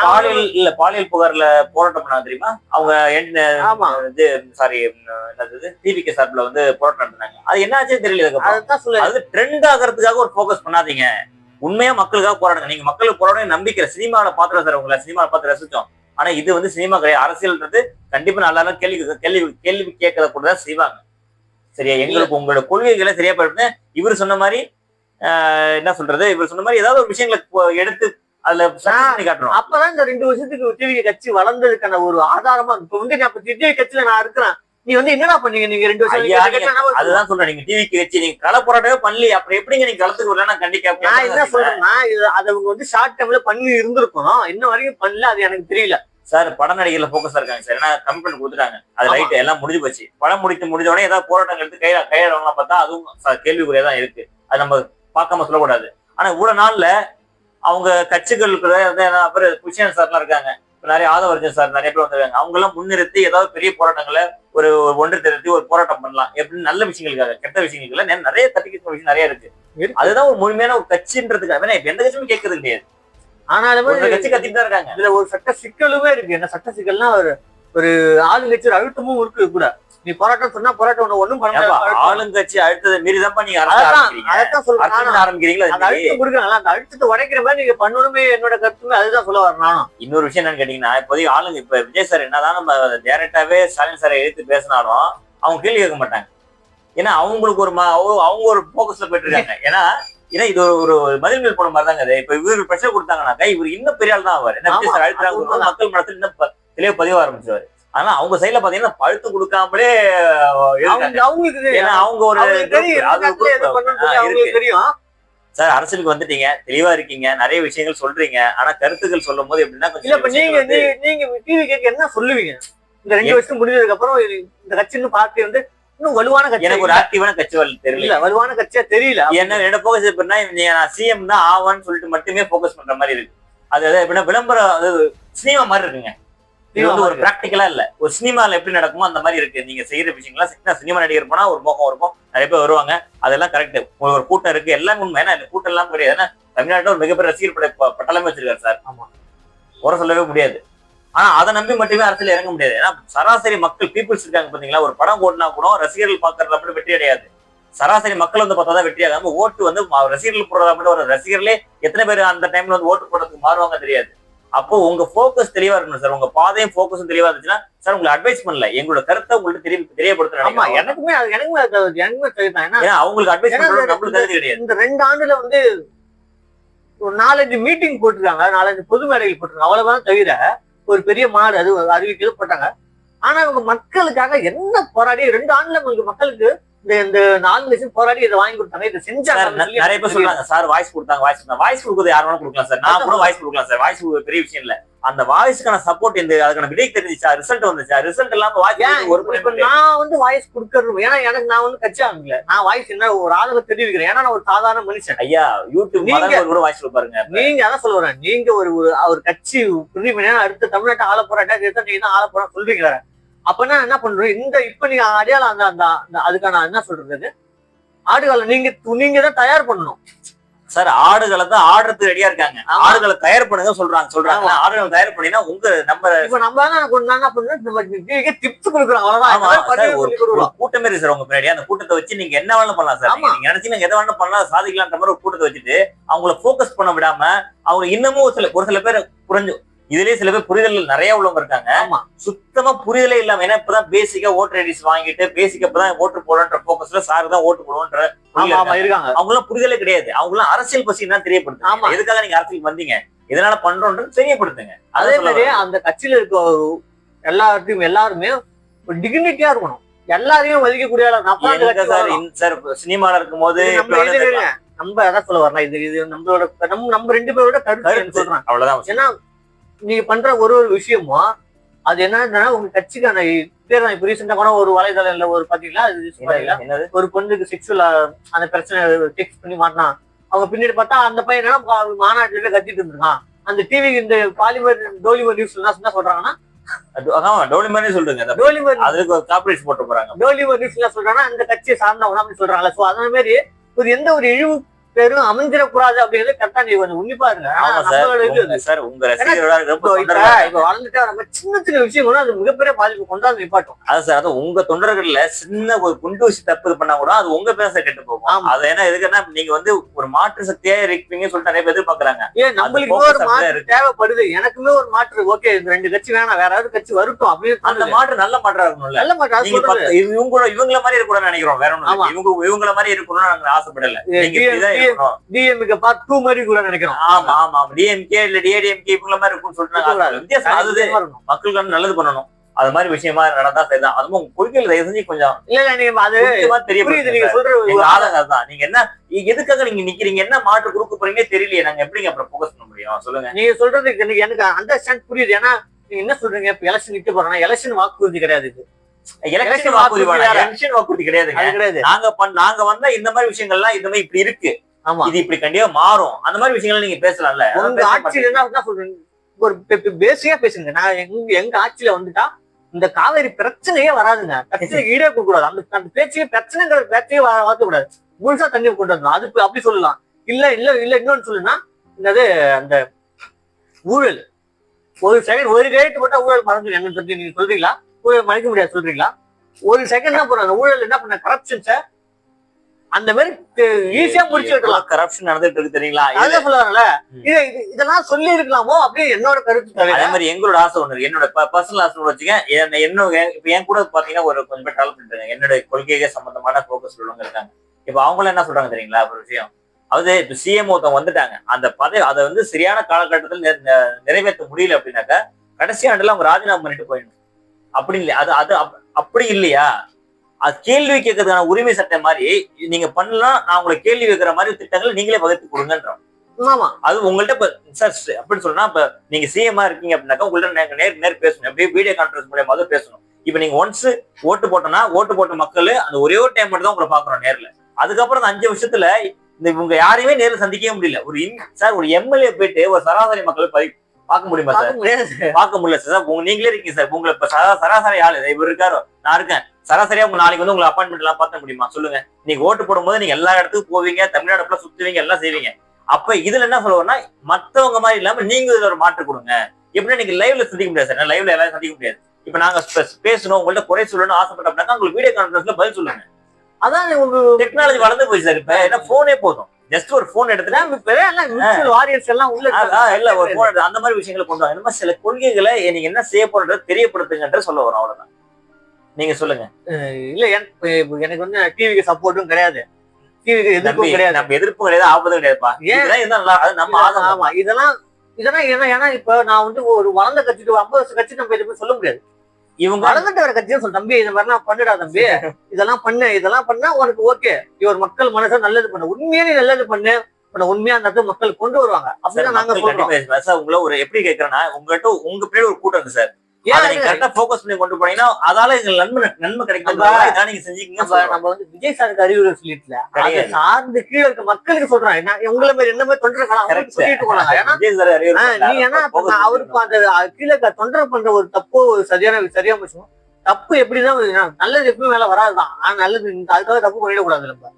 [SPEAKER 1] பாலியல் இல்ல பாலியல் புகார்ல போராட்டம் பண்ணாங்க தெரியுமா? அவங்க என்-
[SPEAKER 2] ஆமா.
[SPEAKER 1] இது சாரி என்னது டிவிகே சார்பில் வந்து போராட்டம் நடத்தினாங்க அது என்ன ஆச்சுன்னு தெரியல
[SPEAKER 2] அததான் சொல்ல
[SPEAKER 1] அது ட்ரெண்ட் ஆகிறதுக்காக ஒரு ஃபோக்கஸ் பண்ணாதீங்க. உண்மையா மக்களுக்காக போராடுங்க. நீங்க மக்களுக்கு போராட நம்பிக்கை. சினிமாவில பாத்துறோம் சார் உங்களை சினிமாவில பார்த்து ரசிச்சோம். ஆனா இது வந்து சினிமா கிடையாது. அரசியல்ன்றது கண்டிப்பா நல்லா கேள்வி கேள்வி கேள்வி கேட்கறத கூட தான் செய்வாங்க. சரியா? எங்களுக்கு உங்களோட கொள்கைகளை சரியா படுத்து இவர் சொன்ன மாதிரி ஆஹ், என்ன சொல்றது? இவர் சொன்ன மாதிரி ஏதாவது ஒரு விஷயங்களை எடுத்து அதுல காட்டணும்.
[SPEAKER 2] அப்பதான் இந்த ரெண்டு வருஷத்துக்கு டிவி கட்சி வளர்ந்ததுக்கான ஒரு ஆதாரமா இப்ப வந்து நான் இப்ப விஜய் கட்சியில நான் இருக்கிறேன். நீ வந்து என்னடா பண்ணீங்க? நீங்க ரெண்டு வருஷம்
[SPEAKER 1] அதுதான் சொல்றேன். நீங்க டிவிக்கு வச்சு நீங்க கள போராட்டமே பண்ணல அப்புறம் எப்படிங்க நீங்க களத்துக்கு வரல நான் கண்டிப்பா
[SPEAKER 2] நான் என்ன சொல்றேன்னா இது அதை அவங்க வந்து ஷார்ட் டைம்ல பண்ணி இருந்திருக்கணும். இன்ன வரைக்கும் பண்ணல அது எனக்கு தெரியல.
[SPEAKER 1] சார் பட நடிகர்ல போக்கஸா இருக்காங்க சார். ஏன்னா கமிட்மெண்ட் கொடுத்துட்டாங்க. அது. ரைட் எல்லாம் முடிஞ்சு போச்சு. படம் முடித்து முடிஞ்ச உடனே ஏதாவது போராட்டங்கள் எடுத்து கையில கையிடவங்களாம் பார்த்தா அதுவும் கேள்விக்குறியா தான் இருக்கு. அது நம்ம பார்க்காம சொல்லக்கூடாது. ஆனா இவ்வளவு நாள்ல அவங்க என்ன அப்புறம் குஷியன் சார்லாம் இருக்காங்க. நிறைய ஆதவர்ஜன் சார் நிறைய பேர் வந்திருக்காங்க. அவங்க எல்லாம் முன்னிறுத்தி ஏதாவது பெரிய போராட்டங்களை ஒரு ஒன்று திரட்டி ஒரு போராட்டம் பண்ணலாம். எப்படி நல்ல விஷயங்களுக்காக கெட்ட விஷயங்களுக்காக. நிறைய தட்டிக்கிற விஷயம் நிறைய இருக்கு. அதுதான் ஒரு முழுமையான ஒரு கட்சின்றதுக்காக. இப்ப எந்த கட்சியுமே கேட்கறது கிடையாது.
[SPEAKER 2] ஆனாலுமே
[SPEAKER 1] கட்சி கத்திட்டு தான் இருக்காங்க.
[SPEAKER 2] இதுல ஒரு சட்ட சிக்கலுமே இருக்கு. என்ன சட்ட சிக்கல்னா ஒரு ஒரு ஆளுங்கட்சி ஒரு அழுத்தமும் இருக்கு கூட. நீ போராட்டம் சொன்னா போராட்டம் ஒண்ணு ஒண்ணும் பண்ண முடியாது.
[SPEAKER 1] ஆளுங்கட்சி அடுத்ததை மீறிதான்ப்பா நீங்க
[SPEAKER 2] அதான் சொல்றேன்.
[SPEAKER 1] ஆரம்பிக்கிறீங்களா
[SPEAKER 2] அந்த
[SPEAKER 1] அது
[SPEAKER 2] அழுத்தம் கொடுக்குறாங்களா அந்த அழுத்தத்தை உடைக்கிற மாதிரி நீங்க பண்ணணுமே என்னோட கருத்துமே அதுதான் சொல்ல வரேன் நானும்.
[SPEAKER 1] இன்னொரு விஷயம் என்னன்னு கேட்டீங்கன்னா இப்போதைக்கு ஆளுங்க இப்ப விஜய் சார் என்னதான் நம்ம டைரக்டாவே ஸ்டாலின் சாரை எடுத்து பேசினாலும் அவங்க கேள்வி கேட்க மாட்டாங்க. ஏன்னா அவங்களுக்கு ஒரு அவங்க ஒரு போக்கஸ்ல போயிட்டு இருக்காங்க ஏன்னா ஏன்னா இது ஒரு பதில் மேல் போன மாதிரி தாங்க இது இப்ப இவரு பிரச்சனை கொடுத்தாங்கன்னாக்கா இவர் இன்னும் பெரிய ஆள் தான் அவர் என்ன
[SPEAKER 2] அது.
[SPEAKER 1] மக்கள் மனசுல இன்னும் தெளிவா பதிவு ஆரம்பிச்சிருவாரு. ஆனா அவங்க சைடுல பாத்தீங்கன்னா பழுத்து கொடுக்காமலே
[SPEAKER 2] அவங்களுக்கு
[SPEAKER 1] அவங்க ஒரு
[SPEAKER 2] தெரியும்
[SPEAKER 1] சார் அரசியலுக்கு வந்துட்டீங்க தெளிவா இருக்கீங்க நிறைய விஷயங்கள் சொல்றீங்க ஆனா கருத்துக்கள் சொல்லும் போது எப்படின்னா
[SPEAKER 2] நீங்க நீங்க டிவி கேட்க என்ன சொல்லுவீங்க? இந்த ரெண்டு வருஷம் முடிஞ்சதுக்கு அப்புறம் இந்த கட்சி இன்னும் பார்ட்டி வந்து இன்னும் வலுவான கட்சி.
[SPEAKER 1] எனக்கு ஒரு ஆக்டிவான கட்சி தெரியல.
[SPEAKER 2] வலுவான கட்சியா தெரியல.
[SPEAKER 1] என்ன என்ன போக்கஸ் எப்படின்னா நான் சிஎம் தான் ஆவான்னு சொல்லிட்டு மட்டுமே போக்கஸ் பண்ற மாதிரி இருக்கு. அது அது எப்படின்னா விளம்பரம் அது சினிமா மாதிரி இருக்குங்க. இது வந்து ஒரு பிராக்டிக்கலா இல்ல. ஒரு சினிமால எப்படி நடக்குமோ அந்த மாதிரி இருக்கு. நீங்க செய்யற விஷயங்களா சின்ன சினிமா நடிகர் போனா ஒரு முகம் இருக்கும். நிறைய பேர் வருவாங்க. அதெல்லாம் கரெக்ட் ஒரு கூட்டம் இருக்கு. எல்லாமே உண்மை. ஏன்னா கூட்டம் எல்லாம் கிடையாது. ஏன்னா தமிழ்நாட்டுல ஒரு மிகப்பெரிய ரசிகர் படை ப- பட்டாளமே வச்சிருக்காரு சார்.
[SPEAKER 2] ஆமா.
[SPEAKER 1] குறை சொல்லவே முடியாது. ஆனா அதை நம்பி மட்டுமே அரசியல் இறங்க முடியாது. ஏன்னா சராசரி மக்கள் பீப்புள்ஸ் இருக்காங்க பாத்தீங்களா ஒரு படம் ஓடினா கூட ரசிகர்கள் பாக்குறதுல மட்டும் வெற்றி அடையாது. சராசரி மக்கள் வந்து பார்த்தா தான் வெற்றி ஆகாம ஓட்டு வந்து ரசிகர்கள் போடுறதா மட்டும் ஒரு ரசிகர்களே எத்தனை பேர் அந்த டைம்ல வந்து ஓட்டு போடுறதுக்கு மாறுவாங்க தெரியாது. அப்போ உங்க ஃபோக்கஸ் தெளிவா இருக்கணும் சார் உங்க பாதையும் ஃபோக்கஸும் தெளிவா இருந்துச்சுன்னா சார் உங்களை அட்வைஸ் பண்ணல. எங்களோட கருத்தை உங்களுக்கு தெரிய
[SPEAKER 2] ஆமா
[SPEAKER 1] தெரியப்படுத்துறாங்க
[SPEAKER 2] எனக்குமே எனக்குமே ஏன்னா
[SPEAKER 1] அவங்களுக்கு அட்வைஸ் நம்மளுக்கு கருத்து கிடையாது.
[SPEAKER 2] இந்த ரெண்டு ஆண்டுல வந்து ஒரு நாலஞ்சு மீட்டிங் போட்டிருக்காங்க. நாலஞ்சு பொது மேடைகள் போட்டிருக்காங்க. அவ்வளவுதான் தவிர ஒரு பெரிய மாடு அது அறிவிக்கிறது போட்டாங்க ஆனா இவங்க மக்களுக்காக என்ன போராடி ரெண்டு ஆண்டுல உங்களுக்கு மக்களுக்கு இந்த நாலு லட்சம் போராடி இதை வாங்கி கொடுத்தாங்க. இதை செஞ்சாங்க
[SPEAKER 1] நிறைய பேர் சொல்றாங்க. சார் வாய்ஸ் கொடுத்தாங்க வாய்ஸ் கொடுத்தாங்க. வாய்ஸ் கொடுக்குறது யார் வேணா கொடுக்கலாம் சார். நான் கூட வாய்ஸ் கொடுக்கலாம் சார். வாய்ஸ் பெரிய விஷயம் இல்ல. அந்த வாய்ஸ்க்கான சப்போர்ட் இந்த அதுக்கான விடை தெரிஞ்சுச்சா ரிசல்ட் வந்துச்சா ரிசல்ட் இல்லாம வாய்ஸ் ஒரு
[SPEAKER 2] நான் வந்து வாய்ஸ் கொடுக்கறது ஏன்னா எனக்கு நான் வந்து கட்சி ஆகல. நான் வாய்ஸ் என்ன ஒரு ஆதரவு தெரிவிக்கிறேன். ஏன்னா நான் ஒரு சாதாரண மனுஷன்.
[SPEAKER 1] ஐயா யூடியூப்
[SPEAKER 2] நீங்க-
[SPEAKER 1] கூட வாய்ஸ் கொடுப்பாருங்க
[SPEAKER 2] நீங்க அதான் சொல்ல வரேன். நீங்க ஒரு ஒரு கட்சி புரிவு பண்ணி அடுத்த தமிழ்நாட்டை ஆள போறாட்டா நீங்க தான் ஆள போறா சொல்றீங்க வேற. அப்பனா என்ன பண்றோம் இந்த இப்ப நீங்க அடையாளம் அந்த அந்த அதுக்கான என்ன சொல்றது? ஆடுகளை நீங்க நீங்க தான் தயார் பண்ணணும்.
[SPEAKER 1] சார் ஆடுகளை தான் ஆடுறதுக்கு ரெடியா இருக்காங்க. ஆடுகளை தயார் பண்ணுங்க சொல்றாங்க சொல்றாங்க. ஆடுகளை தயார் பண்ணினா உங்க நம்ம
[SPEAKER 2] இப்ப நம்ம என்ன பண்றோம் டிப்ஸ் கொடுக்குறோம் அவ்வளவுதான்.
[SPEAKER 1] கூட்டமே இருக்கு சார் உங்க பின்னாடி. அந்த கூட்டத்தை வச்சு நீங்க என்ன வேணாலும் பண்ணலாம் சார். நீங்க நினைச்சு நீங்க எதை வேணாலும் பண்ணலாம் சாதிக்கலாம்ன்ற மாதிரி ஒரு கூட்டத்தை வச்சுட்டு அவங்கள ஃபோக்கஸ் பண்ண விடாம அவங்க இன்னமும் ஒரு சில ஒரு சில பேர் புரிஞ்சு இதுலயே சில பேர் புரிதல் நிறைய உள்ளவங்க இருக்காங்க.
[SPEAKER 2] ஆமா.
[SPEAKER 1] சுத்தமா புரிதலே இல்லாம ஏன்னா இப்பதான் பேசிக்கா ஓட்டர் ஐடிஸ் வாங்கிட்டு பேசிக்கா இப்பதான் ஓட்டு போடன்ற போக்கஸ்ல சார் தான் ஓட்டு போடுவோன்ற
[SPEAKER 2] ஆமா ஆமா இருக்காங்க.
[SPEAKER 1] அவங்க எல்லாம் புரிதலே கிடையாது. அவங்க எல்லாம் அரசியல் பசி தான்
[SPEAKER 2] ஆமா.
[SPEAKER 1] தெரியப்படுத்துங்க எதுக்காக நீங்க அரசியல் வந்தீங்க? இதனால பண்றோன்றது தெரியப்படுத்துங்க.
[SPEAKER 2] அதே மாதிரி. அந்த கட்சியில இருக்க எல்லாத்தையும் எல்லாருமே ஒரு டிக்னிட்டியா இருக்கணும். எல்லாரையும் மதிக்கக்கூடிய
[SPEAKER 1] சார் சார் சினிமால இருக்கும்போது
[SPEAKER 2] இது
[SPEAKER 1] எப்படி
[SPEAKER 2] நம்ம அதான் சொல்ல வரலாம் இது இது நம்மளோட நம்ம நம்ம ரெண்டு பேரோட கருத்து. சொல்றேன்.
[SPEAKER 1] அவ்வளவுதான்
[SPEAKER 2] ஏன்னா நீங்க பண்ற ஒரு ஒரு விஷயமும் அது என்னன்னா உங்க கட்சிக்கான பேர் நான் இப்ப ரீசெண்டா கூட ஒரு வலைதளம்ல ஒரு பாத்தீங்களா அது ஒரு பொண்ணுக்கு செக்ஷுவலா அந்த பிரச்சனை டெக்ஸ்ட் பண்ணி மாட்டினான் அவங்க பின்னாடி பார்த்தா அந்த பையன் என்ன மாநாட்டுல கத்திட்டு இருந்திருக்கான். அந்த டிவி இந்த பாலிமர் டோலிமர் நியூஸ் என்ன சொல்றாங்கன்னா
[SPEAKER 1] அது- ஆமா டோலி மாதிரி சொல்றீங்க அந்த-
[SPEAKER 2] டோலிமர்
[SPEAKER 1] அதுக்கு ஒரு காப்பரேட் போட்டு போறாங்க.
[SPEAKER 2] டோலிமர் நியூஸ் என்ன சொல்றாங்கன்னா அந்த கட்சியை சார்ந்தவங்க அப்படி சொல்றாங்களா சோ அந்த மாதிரி ஒரு எந்த ஒரு இழிவு பேரும் அமைஞ்சிடக்கூடாது அப்படிங்கிறது கரெக்டா நீ கொஞ்சம் உன்னிப்பா இருங்க.
[SPEAKER 1] சார் உங்க-
[SPEAKER 2] இப்போ வளர்ந்துட்டா நம்ம சின்ன சின்ன விஷயம் கூட அது மிகப்பெரிய பாதிப்பு கொண்டாந்து நிப்பாட்டும்.
[SPEAKER 1] அது சார் அது உங்க தொண்டர்கள்ல சின்ன ஒரு குண்டு வச்சு தப்பு பண்ணா கூட அது உங்க பேச கெட்டு போகும். அது என்ன எதுக்குன்னா நீங்க வந்து ஒரு மாற்று சக்தியா இருப்பீங்கன்னு சொல்லிட்டு நிறைய பேர் எதிர்பார்க்கறாங்க.
[SPEAKER 2] ஏன் நம்மளுக்கு ஒரு மாற்று. தேவைப்படுது. எனக்குமே ஒரு மாற்று ஓகே இந்த ரெண்டு கட்சி வேணாம் வேற ஏதாவது கட்சி வரட்டும் அப்படின்னு
[SPEAKER 1] அந்த. மாற்று நல்ல மாற்றா இருக்கணும்ல.
[SPEAKER 2] நல்ல மாற்று
[SPEAKER 1] இவங்க இவங்கள மாதிரி இருக்கணும்னு நினைக்கிறோம் வேற ஒண்ணும். இவங்க இவங்கள மாதிரி இருக்கணும்னு நாங்க ஆசைப்படல.
[SPEAKER 2] இது
[SPEAKER 1] நீங்க இப்படிதான்
[SPEAKER 2] DMK
[SPEAKER 1] இருக்கணும்
[SPEAKER 2] டிஎம்கே பார்ட் டூ மாதிரி கூட நினைக்கிறோம்.
[SPEAKER 1] ஆமா ஆமா டிஎம்கே இல்ல டிஏடிஎம்கே இவங்கள மாதிரி இருக்கும்னு. வித்தியாசம் அது. மக்களுக்கு நல்லது பண்ணணும். அது மாதிரி விஷயமா நடந்தா சரிதான். அதுவும் கொள்கையில தயவு செஞ்சு கொஞ்சம்
[SPEAKER 2] இல்ல நீங்க அது நீங்க. சொல்ற
[SPEAKER 1] ஆளுங்க அதுதான். நீங்க என்ன எதுக்காக நீங்க நிக்கிறீங்க? என்ன மாற்று கொடுக்க போறீங்கன்னே தெரியலையே. நாங்க எப்படிங்க அப்புறம் ஃபோக்கஸ் பண்ண முடியும்? சொல்லுங்க.
[SPEAKER 2] நீங்க சொல்றது எனக்கு எனக்கு அண்டர்ஸ்டாண்ட் புரியுது. ஏன்னா நீங்க என்ன சொல்றீங்க? இப்ப எலெக்ஷன் நிக்க எலெக்ஷன் வாக்குறுதி கிடையாது இது.
[SPEAKER 1] எலெக்ஷன் வாக்குறுதி. எலெக்ஷன் வாக்குறுதி கிடையாதுங்க.
[SPEAKER 2] அது கிடையாது.
[SPEAKER 1] நாங்க பண்ண நாங்க வந்தா இந்த மாதிரி விஷயங்கள்லாம் இந்த மாதிரி இப்படி இருக்கு. இது இப்படி கண்டிப்பா மாறும். அந்த மாதிரி விஷயங்கள் நீங்க பேசலாம்ல.
[SPEAKER 2] உங்க ஆட்சியில என்ன என்ன சொல்றீங்க? ஒரு பேசிக்கா பேசுங்க. நான் எங்க எங்க ஆட்சியில வந்துட்டா இந்த காவேரி பிரச்சனையே வராதுங்க. பிரச்சனைக்கு ஈடே கொடுக்க கூடாது. அந்த அந்த பேச்சையே பிரச்சனைங்கிற பேச்சையே வார்த்த கூடாது முழுசா தண்ணி கொண்டு வரணும் அது அப்படி சொல்லலாம். இல்ல இல்ல இல்ல இன்னொன்னு சொல்லுன்னா என்னது அந்த ஊழல். ஒரு செகண்ட் ஒரு ரேட் போட்டா ஊழல் மறந்துடும் என்னன்னு சொல்லி நீங்க சொல்றீங்களா? ஊழல் மறைக்க முடியாது சொல்றீங்களா? ஒரு செகண்ட் என்ன பண்ண ஊழல் என்ன பண்ண கரப்ஷன்ஸ அந்த மாதிரி ஈஸியா முடிச்சு விட்டுலாம்
[SPEAKER 1] கரப்ஷன் நடந்துட்டு இருக்கு தெரியுங்களா?
[SPEAKER 2] அதான் சொல்ல வரல
[SPEAKER 1] ம்.
[SPEAKER 2] இது இது- இதெல்லாம் சொல்லி இருக்கலாமோ அப்படின்னு என்னோட கருத்து
[SPEAKER 1] அதே மாதிரி எங்களோட ஆசை ஒண்ணு என்னோட பர்சனல் ஆசை ஒண்ணு வச்சுக்க என்ன- என்னோட இப்ப என் கூட பாத்தீங்கன்னா ஒரு கொஞ்சம் பேர் டெவலப் பண்ணிருக்காங்க என்னோட கொள்கைகள் சம்பந்தமான போக்கஸ் உள்ளவங்க இருக்காங்க. இப்ப அவங்கள என்ன சொல்றாங்க தெரியுங்களா? ஒரு விஷயம். அதாவது இப்ப சிஎம் ஒருத்தவங்க வந்துட்டாங்க. அந்த பதவி அதை வந்து சரியான காலகட்டத்தில் நிறைவேற்ற முடியல அப்படின்னாக்கா கடைசி ஆண்டுல அவங்க ராஜினாமா பண்ணிட்டு போயிடணும். அப்படி இல்லை அது அது அப்- அப்படி இல்லையா? அது கேள்வி கேட்கறதுக்கான உரிமை சட்டம் மாதிரி நீங்க பண்ணலாம் நான் உங்களை கேள்வி வைக்கிற மாதிரி திட்டங்களை நீங்களே வகுத்து கொடுங்கன்றோம் அது உங்கள்ட்ட இப்ப சார் அப்படின்னு சொன்னா இப்ப நீங்க சிஎம்ஆ இருக்கீங்க அப்படின்னாக்கா உங்கள்ட்ட நேர் நேர் பேசணும். அப்படியே வீடியோ கான்ஃபரன்ஸ் மூலியமா தான் பேசணும். இப்ப நீங்க ஒன்ஸ் ஓட்டு போட்டோம்னா ஓட்டு போட்ட மக்கள் அந்த ஒரே ஒரு டைம் மட்டும் தான் உங்களை பாக்குறோம் நேர்ல. அதுக்கப்புறம் அந்த அஞ்சு வருஷத்துல இந்த இவங்க யாரையுமே நேர்ல சந்திக்கவே முடியல. ஒரு சார் ஒரு எம்எல்ஏ போயிட்டு ஒரு சராசரி மக்களை பதி- பார்க்க முடியுமா சார்
[SPEAKER 2] பார்க்க
[SPEAKER 1] முடியல சார் நீங்களே இருக்கீங்க சார் உங்களை இப்ப சரா- சராசரி ஆளு இவர் இருக்காரோ? நான் இருக்கேன். சராசரியா உங்க நாளைக்கு வந்து உங்களை அப்பாயின்மெண்ட் எல்லாம் பார்த்த முடியுமா? சொல்லுங்க. நீங்க ஓட்டு போடும்போது நீங்க எல்லா இடத்துக்கும் போவீங்க தமிழ்நாடு ஃபுல்லா சுத்துவீங்க எல்லாம் செய்வீங்க. அப்ப இதுல என்ன சொல்லுவோம்னா மத்தவங்க மாதிரி இல்லாம நீங்க இதுல ஒரு மாற்று கொடுங்க. எப்படின்னா நீங்க லைவ்ல சந்திக்க முடியாது சார் லைவ்ல எல்லாரும் சந்திக்க முடியாது. இப்ப நாங்க பேசணும் உங்கள்ட்ட குறை சொல்லணும்னு ஆசைப்பட்டோம்னாக்கா உங்களுக்கு வீடியோ கான்ஃபரன்ஸ்ல பதில் சொல்லுங்க.
[SPEAKER 2] அதான் ஒரு
[SPEAKER 1] டெக்னாலஜி வளர்ந்து போய் சார் இப்ப என்ன போனே போதும். ஜஸ்ட் ஒரு போன்
[SPEAKER 2] இப்ப எல்லாம் உள்ள
[SPEAKER 1] இல்ல ஒரு அந்த மாதிரி விஷயங்களை கொண்டு வாங்க இந்த மாதிரி சில கொள்கைகளை நீங்க என்ன செய்ய போறத தெரியப்படுத்துங்கன்ற சொல்ல வரும் அவ்வளவுதான். நீங்க சொல்லுங்க.
[SPEAKER 2] இல்ல எனக்கு வந்து டிவிக்கு சப்போர்ட்டும் கிடையாது. டிவிக்கு எதிர்ப்பும் கிடையாது.
[SPEAKER 1] நம்ம எதிர்ப்பும் கிடையாது ஆபத்தும் கிடையாதுப்பா.
[SPEAKER 2] ஏன்?
[SPEAKER 1] அது நம்ம
[SPEAKER 2] ஆமா இதெல்லாம் இதெல்லாம் ஏன்னா ஏன்னா இப்ப நான் வந்து ஒரு வளர்ந்த கட்சிக்கு ஐம்பது வருஷம் கட்சி நம்ம எதுவுமே சொல்ல முடியாது.
[SPEAKER 1] இவங்க
[SPEAKER 2] வளர்ந்துட்டு வர கட்சியும் சொல்ல தம்பி இந்த மாதிரிலாம் பண்ணுடா தம்பி. இதெல்லாம் பண்ணு இதெல்லாம் பண்ணா உனக்கு ஓகே இவர் மக்கள் மனசை நல்லது பண்ணு. உண்மையா நீ நல்லது பண்ணு. உன்னை உண்மையா அந்த மக்கள் கொண்டு வருவாங்க.
[SPEAKER 1] சார்,
[SPEAKER 2] அப்படிதான் நாங்க சொல்றோம்.
[SPEAKER 1] சார் உங்களை ஒரு எப்படி கேக்குறேன்னா உங்ககிட்ட உங்க பின்னாடி ஒரு கூட்டம் இருக்கு சார்.
[SPEAKER 2] ஏன்
[SPEAKER 1] நீங்க கரெக்டா ஃபோக்கஸ் பண்ணி கொண்டு போனீங்கன்னா அதால எங்களுக்கு நன்மை நன்மை கிடைக்கும் நீங்க செஞ்சீங்க
[SPEAKER 2] நம்ம வந்து விஜய் சாருக்கு அறிவுரை சொல்லிட்டுல. சார்ந்து கீழே இருக்க மக்களுக்கு சொல்றேன் என்ன உங்களை மாதிரி என்ன மாதிரி அவங்களுக்கு சொல்லிட்டு போனாங்க. ஏன்னா அவருக்கு அந்த கீழே தொண்டர் பண்ற ஒரு தப்போ ஒரு சரியான சரியா விஷயம் தப்பு எப்படிதான்? நல்லது எப்பவும் மேல வராதுதான். ஆனா நல்லது அதுக்காக தப்பு பண்ணிடக்கூடாது நம்ம.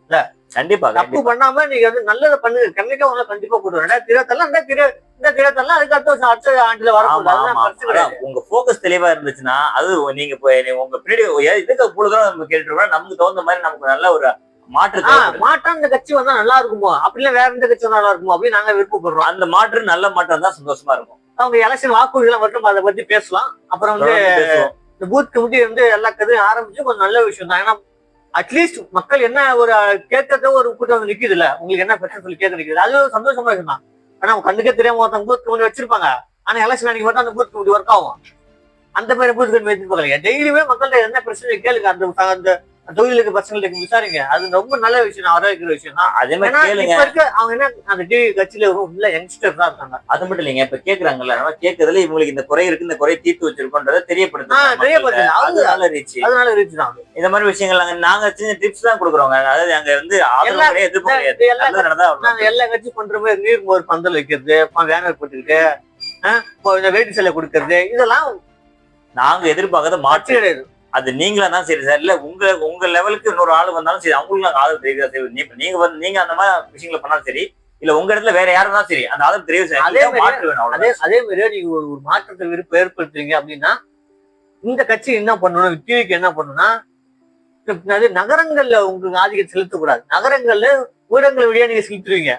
[SPEAKER 1] கண்டிப்பா
[SPEAKER 2] தப்பு பண்ணாம நீங்க வந்து நல்லதை பண்ணுங்க. கண்டிப்பா உங்களை கண்டிப்பா போட்டு ரெண்டாயிரத்தி இருபத்தெல்லாம் ரெண்டாயிரத்தி ரெண்டாயிரத்தி இருபத்தெல்லாம் அதுக்கு அடுத்த வருஷம் அடுத்த ஆண்டுல.
[SPEAKER 1] அதான் உங்க போக்கஸ் தெளிவா இருந்துச்சுன்னா அது நீங்க உங்க பின்னாடி இதுக்கு இவ்வளவு தூரம் நம்ம கேட்டுருவோம் நமக்கு தகுந்த மாதிரி நமக்கு நல்ல ஒரு மாற்று.
[SPEAKER 2] மாற்றம் இந்த கட்சி வந்தா நல்லா இருக்குமோ? அப்படி இல்ல வேற எந்த கட்சி நல்லா இருக்குமோ? அப்படின்னு நாங்க விருப்பப்படுறோம்.
[SPEAKER 1] அந்த மாற்று நல்ல மாற்றம் தான் சந்தோஷமா இருக்கும்.
[SPEAKER 2] அவங்க எலெக்ஷன் வாக்குறுதிலாம் மட்டும் அதை பத்தி பேசலாம். அப்புறம் வந்து. இந்த பூத் கமிட்டி வந்து எல்லா கதையும் ஆரம்பிச்சு கொஞ்சம் நல்ல விஷயம் தான். ஏன்னா அட்லீஸ்ட் மக்கள் என்ன ஒரு கேட்கறத ஒரு கூட்டம் வந்து நிக்குது இல்ல உங்களுக்கு என்ன பிரச்சனை சொல்லி கேட்க நிக்குது? அது சந்தோஷமா விஷயம் தான். ஆனா அவங்க கண்ணுக்கே தெரியாம ஒருத்தன் பூத் கமிட்டி வச்சிருப்பாங்க. ஆனா எலெக்ஷன் அன்னைக்கு மட்டும் அந்த பூத் கமிட்டி ஒர்க் ஆகும். அந்த மாதிரி பூத் கமிட்டி வச்சிருப்பாங்க டெய்லியுமே மக்கள்கிட்ட என்ன பிரச்சனை கேளுங்க. அந்த அந்த தொழிலுக்கு பசங்களுக்கு விசாரிங்க. அது ரொம்ப நல்ல விஷயம் நான் வரவேற்கிற விஷயம் தான்.
[SPEAKER 1] அதே மாதிரி கேளுங்க.
[SPEAKER 2] அவங்க என்ன அந்த டிவி கட்சியில உள்ள யங்ஸ்டர் தான் இருக்காங்க.
[SPEAKER 1] அது மட்டும் இல்லைங்க. இப்ப கேக்குறாங்கல்ல நம்ம கேக்குறதுல இவங்களுக்கு இந்த குறை இருக்கு இந்த குறையை தீர்த்து வச்சிருக்கோன்றத
[SPEAKER 2] ஆ,
[SPEAKER 1] தெரியப்படுத்து
[SPEAKER 2] தெரியப்படுத்துங்க.
[SPEAKER 1] அது நல்ல ரீச்
[SPEAKER 2] அதனால ரீச் தான்.
[SPEAKER 1] இந்த மாதிரி விஷயங்கள் நாங்க நாங்க சின்ன டிப்ஸ் தான் கொடுக்குறோங்க. அதாவது அங்க வந்து ஆதரவு எதிர்ப்பு கிடையாது.
[SPEAKER 2] நாங்க எல்லா கட்சியும் பண்ற மாதிரி நீர் மோர் பந்தல் வைக்கிறது வேனர் போட்டுக்கிட்டு வேட்டி சிலை கொடுக்கறது இதெல்லாம்
[SPEAKER 1] நாங்க எதிர்பார்க்கறத
[SPEAKER 2] மாற்று
[SPEAKER 1] மாற்று
[SPEAKER 2] கிடையாது.
[SPEAKER 1] அது நீங்களா தான் சரி சார். இல்ல உங்க உங்க லெவலுக்கு இன்னொரு ஆள் வந்தாலும் சரி அவங்களுக்கு நாங்க ஆதரவு தெரிவிக்கிறதா சரி. நீங்க வந்து நீங்க அந்த மாதிரி விஷயங்களை பண்ணாலும் சரி இல்ல உங்க இடத்துல வேற யாரும் இருந்தாலும் சரி அந்த ஆதரவு தெரிவு சார்.
[SPEAKER 2] அதே
[SPEAKER 1] மாற்று வேணும்
[SPEAKER 2] அதே. அதே மாதிரியே நீங்க ஒரு ஒரு மாற்றத்தை விருப்பம் ஏற்படுத்துறீங்க அப்படின்னா இந்த கட்சி என்ன பண்ணணும் டிவிக்கு என்ன பண்ணணும்னா நகரங்கள்ல உங்களுக்கு ஆதிக்கம் செலுத்தக்கூடாது. நகரங்கள்ல ஊடகங்கள் வழியா நீங்க செலுத்துவீங்க.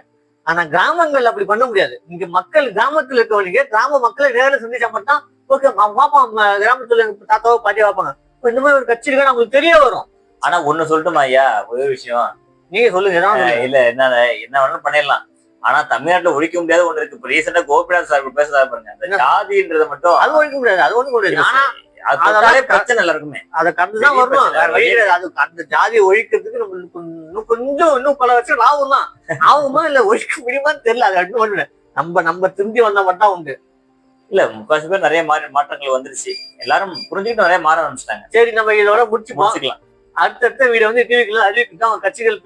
[SPEAKER 2] ஆனா கிராமங்கள்ல அப்படி பண்ண முடியாது. இங்க மக்கள் கிராமத்துல இருக்கவங்க கிராம மக்களை நேரில் சந்திச்சா மட்டும் ஓகே பாப்பான் கிராமத்துல தாத்தாவோ பாட்டியோ பார்ப்பாங்க இப்ப இந்த மாதிரி ஒரு கட்சி இருக்கான்னு அவங்களுக்கு தெரிய வரும்.
[SPEAKER 1] ஆனா ஒண்ணு சொல்லட்டுமா ஐயா? ஒரே விஷயம்.
[SPEAKER 2] நீங்க சொல்லுங்க
[SPEAKER 1] அஹ் இல்ல என்ன என்ன வேணாலும் பண்ணிடலாம். ஆனா தமிழ்நாட்டுல ஒழிக்க முடியாத ஒண்ணு இருக்கு. இப்ப ரீசெண்டா கோபிநாத் சார் பேசுறாரு பாருங்க. அந்த
[SPEAKER 2] என்ன?
[SPEAKER 1] ஜாதின்றத மட்டும்
[SPEAKER 2] அது ஒழிக்க முடியாது அது ஒண்ணும் முடியாது ஆனா
[SPEAKER 1] அது
[SPEAKER 2] அதெல்லாம்
[SPEAKER 1] தொட்டாலே பிரச்சனை எல்லாருக்குமே.
[SPEAKER 2] அதை கடந்துதான் வரணும். அது அந்த ஜாதியை ஒழிக்கிறதுக்கு நம்மளுக்கு இன்னும் கொஞ்சம் இன்னும் பல வருஷம் ஆகும் தான் ஆகுமா இல்ல ஒழிக்க முடியுமான்னு தெரியல. அது ஒண்ணு நம்ம நம்ம திரும்பி வந்தா மட்டும் உண்டு.
[SPEAKER 1] இல்ல முக்காசி பேர் நிறைய மாறி மாற்றங்கள் வந்துருச்சு. எல்லாரும் புரிஞ்சுக்கிட்டு நிறைய மாற ஆரம்பிச்சிட்டாங்க.
[SPEAKER 2] சரி நம்ம இதோட முடிச்சுப்போம்.
[SPEAKER 1] முடிச்சுக்கலாம்.
[SPEAKER 2] அடுத்தடுத்த வீடியோ வந்து டிவிக்குள்ள அறிவிக்கிட்டோம். கட்சிகள்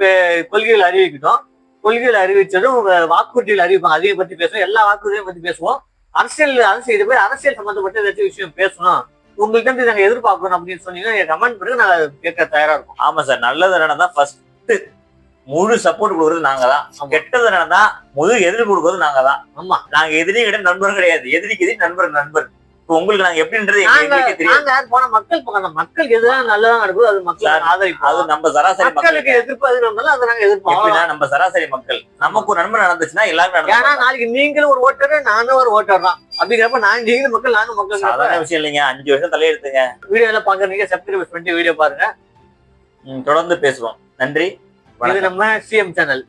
[SPEAKER 2] கொள்கைகள் அறிவிக்கிட்டோம். கொள்கைகள் அறிவிச்சதும் வாக்குறுதிகள் அறிவிப்பாங்க. அதையும் பத்தி பேசுவோம். எல்லா வாக்குறுதியும் பத்தி பேசுவோம். அரசியல் அரசியல் இது மாதிரி அரசியல் சம்பந்தப்பட்ட ஏதாச்சும் விஷயம் பேசணும். உங்களுக்கு இருந்து நாங்க எதிர்பார்க்கணும் அப்படின்னு சொன்னீங்கன்னா கமெண்ட் பண்ணுங்க. நாங்க கேட்க தயாரா இருக்கோம்
[SPEAKER 1] ஆமா சார். நல்லது நடந்தா ஃபர்ஸ்ட் முழு சப்போர்ட் கொடுக்கறது நாங்க தான். கெட்டது நடந்தா முழு எதிர்ப்பு கொடுக்கறது நாங்க தான்
[SPEAKER 2] ஆமா.
[SPEAKER 1] நாங்க எதிரி கிடையாது நண்பர் கிடையாது. எதிரிக்கு எதிரி நண்பர் நண்பர். உங்களுக்கு நாங்க எப்படின்றது
[SPEAKER 2] போனா மக்கள். மக்களுக்கு எதுதான் நல்லதா நடக்குதோ அது மக்கள்
[SPEAKER 1] சார்,
[SPEAKER 2] ஆதரிப்போம்.
[SPEAKER 1] அது நம்ம சராசரி மக்கள்
[SPEAKER 2] மக்களுக்கு எதிர்ப்பு அது நம்மளால அதை நாங்க எதிர்ப்போம்.
[SPEAKER 1] நம்ம சராசரி மக்கள். நமக்கு ஒரு நன்மை நடந்துச்சுன்னா எல்லாரும்
[SPEAKER 2] ஏன்னா
[SPEAKER 1] நடந்து
[SPEAKER 2] நாளைக்கு நீங்களும் ஒரு ஓட்டர் நானும் ஒரு ஓட்டர் தான். அப்படிங்கிறப்ப நான் நீங்களும் மக்கள் நானும் மக்கள்
[SPEAKER 1] சாதாரண விஷயம் இல்லைங்க. அஞ்சு வருஷம் தலையெடுத்துங்க
[SPEAKER 2] வீடியோ எல்லாம் பாக்குறீங்க சப்ஸ்கிரைப் பண்ணிட்டு வீடியோ பாருங்க.
[SPEAKER 1] தொடர்ந்து பேசுவோம். நன்றி. வணக்கம்.
[SPEAKER 2] நம்ம சிஎம் சேனல்